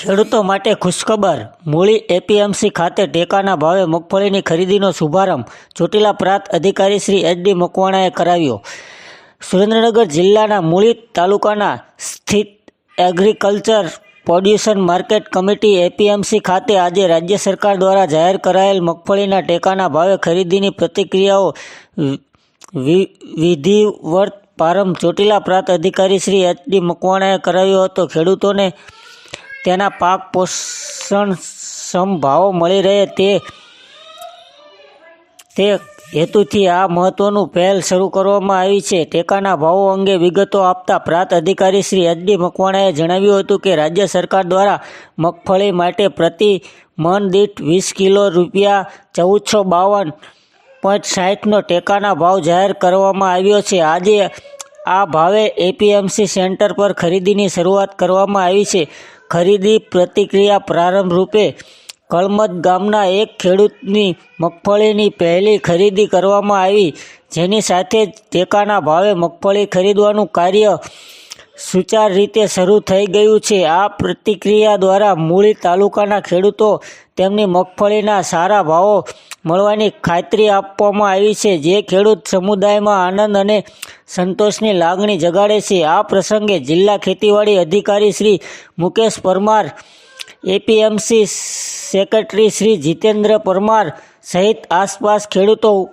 ખેડૂતો માટે ખુશખબર. મૂળી એપીએમસી ખાતે ટેકાના ભાવે મગફળીની ખરીદીનો શુભારંભ, ચોટીલા પ્રાંત અધિકારી શ્રી એચ ડી મકવાણાએ કરાવ્યો. સુરેન્દ્રનગર જિલ્લાના મૂળી તાલુકાના સ્થિત agriculture producer market committee APMC ખાતે આજે રાજ્ય સરકાર દ્વારા જાહેર કરાયેલ મગફળીના ટેકાના ભાવે ખરીદીની પ્રતિક્રિયાઓ વિધિવત પ્રારંભ ચોટીલા પ્રાંત અધિકારી શ્રી એચ ડી મકવાણાએ કરાવ્યો હતો. ખેડૂતોને તેના પાક પોષણ સમભાવો મળી રહે તે તે હેતુથી આ મહત્વનું પહેલ શરૂ કરવામાં આવી છે. ટેકાના ભાવો અંગે વિગતો આપતા પ્રાંત અધિકારી શ્રી એચ ડી મકવાણાએ જણાવ્યું હતું કે રાજ્ય સરકાર દ્વારા મગફળી માટે પ્રતિ મન દીઠ વીસ કિલો રૂપિયા ચૌદસો બાવન પોઈન્ટ સાહીઠનો ટેકાના ભાવ જાહેર કરવામાં આવ્યો છે. આજે આ ભાવે એપીએમસી સેન્ટર પર ખરીદીની શરૂઆત કરવામાં આવી છે. ખરીદી પ્રતિક્રિયા પ્રારંભ રૂપે કળમદ ગામના એક ખેડૂતની મગફળીની પહેલી ખરીદી કરવામાં આવી, જેની સાથે જ ટેકાના ભાવે મગફળી ખરીદવાનું કાર્ય સુચાર રીતે શરૂ થઈ ગયું છે. આ પ્રતિક્રિયા દ્વારા મૂળી તાલુકાના ખેડૂતો તેમની મગફળીના સારા ભાવો મળવાની ખાતરી આપવામાં આવી છે. જે ખેડૂત સમુદાયમાં આનંદ અને સંતોષની લાગણી જગાડે છે. આ પ્રસંગે જિલ્લા ખેતીવાડી અધિકારી શ્રી મુકેશ પરમાર, એપીએમસી સેક્રેટરી શ્રી જીતેન્દ્ર પરમાર સહિત આસપાસ ખેડૂતો